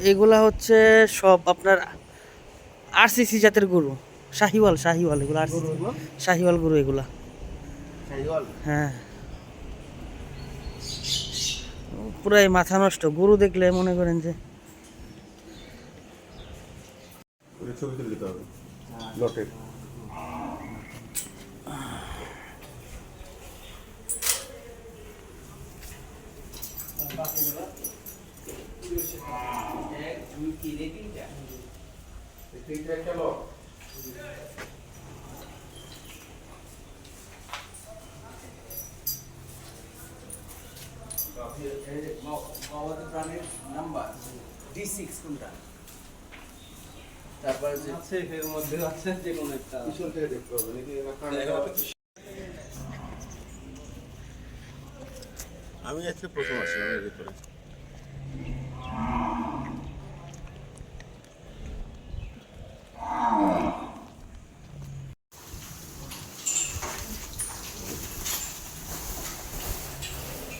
এগুলা হচ্ছে সব আপনার আরসিসি জাতের গরু। শাহিওয়াল শাহিওয়াল এগুলো আর? শাহিওয়াল গরু এগুলা। হ্যাঁ। পুরাই মাথা নষ্ট। গরু দেখলে মনে করেন যে ছবি তিনটা? নাম্বার ডি সিক্স কোনটা? তারপরে যে আছে এর মধ্যে আছে যে কোনো একটা। পিছন থেকে দেখতে হবে নাকি আমি আজকে প্রথম আসলাম এর ভিতরে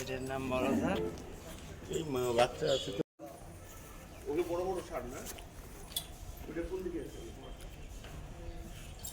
এটার নাম স্যার। এই বাচ্চা আছে ওগুলো বড় বড় সার না? ওটা কোন দিকে আছে?